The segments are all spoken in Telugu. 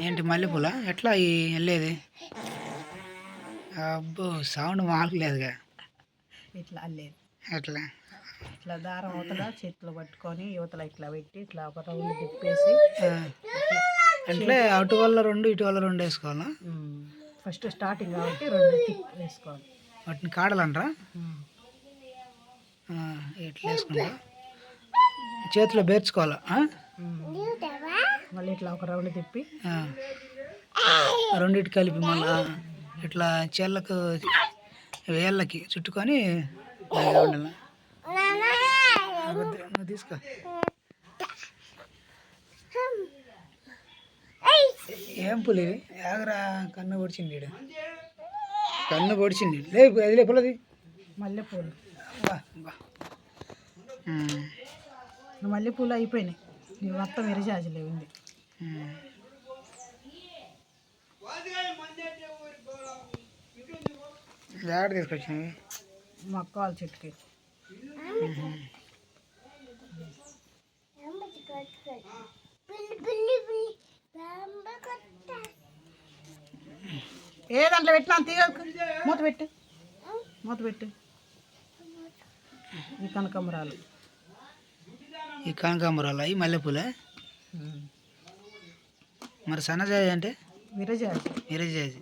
ఏంటి మల్లెపూల? ఎట్లా ఈ వెళ్ళేది? అబ్బో సౌండ్ మాలకలేదుగా ఇట్లా అల్లేది. ఎట్లా? ఇట్లా దారం అవతల చేతిలో పట్టుకొని యువతల ఇట్లా పెట్టి ఇట్లా ఒక రౌండ్ తిప్పేసి. అంటే అటు వల్ల రెండు ఇటు వల్ల రెండు వేసుకోవాలా? ఫస్ట్ స్టార్టింగ్ కాబట్టి రెండు తిప్పి వేసుకోవాలి. వాటిని కాడలంటారా? ఇట్లా వేసుకుంటా చేతిలో బేర్చుకోవాలా? మళ్ళీ ఇట్లా ఒక రౌండ్ తిప్పి. రెండిటి కలిపి మళ్ళా ఇట్లా చెల్లకు వేళ్ళకి చుట్టుకొని నువ్వు తీసుకో. ఏం పులి? ఆగరా కన్ను పొడిచింది. కన్ను పొడిచింది. లే అది లే పుల్లది. మల్లెపూలు. మల్లెపూలు అయిపోయినాయి. మొత్తం విరజాజులే ఉంది జాగ్రత్త తీసుకొచ్చినవి మొక్కవాళ్ళ చెట్టుకి. ఏ దాంట్లో పెట్టినా తీయ మూత పెట్టు. మూత పెట్టు. ఈ కనకంబరాలు. ఈ కనకాంబరాలు అవి మల్లెపూలే? మరి సన్నజాజి అంటే? విరజాజి.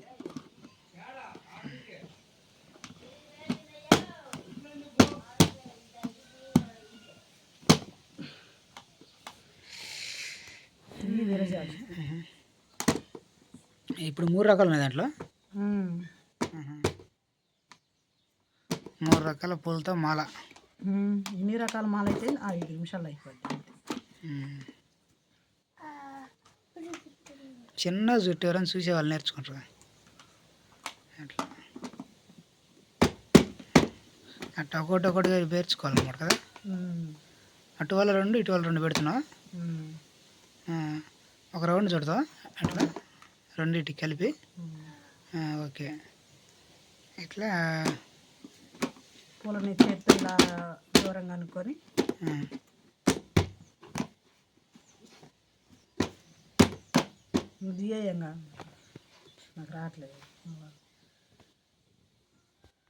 ఇప్పుడు మూడు రకాలు ఉన్నాయి దాంట్లో. మూడు రకాల పూలతో మాల. ఎన్ని రకాల మాల అయితే ఐదు నిమిషాలు అయిపోద్ది చిన్న జుట్టు ఎవరైనా చూసే వాళ్ళు నేర్చుకుంటారు అట్లా. అట్లా ఒకటి ఒకటిగా పేర్చుకోవాలన్నమాట కదా. అటు వాళ్ళ రెండు ఇటు వాళ్ళ రెండు పెడుతున్నావు? ఒక రౌండ్ చుడతావు అట్లా. రెండింటికి కలిపి. ఓకే. ఇట్లా. పూలని చేత్తో ఇలా దూరంగా అనుకొని. నువ్వు తీయంగా నాకు రావట్లేదు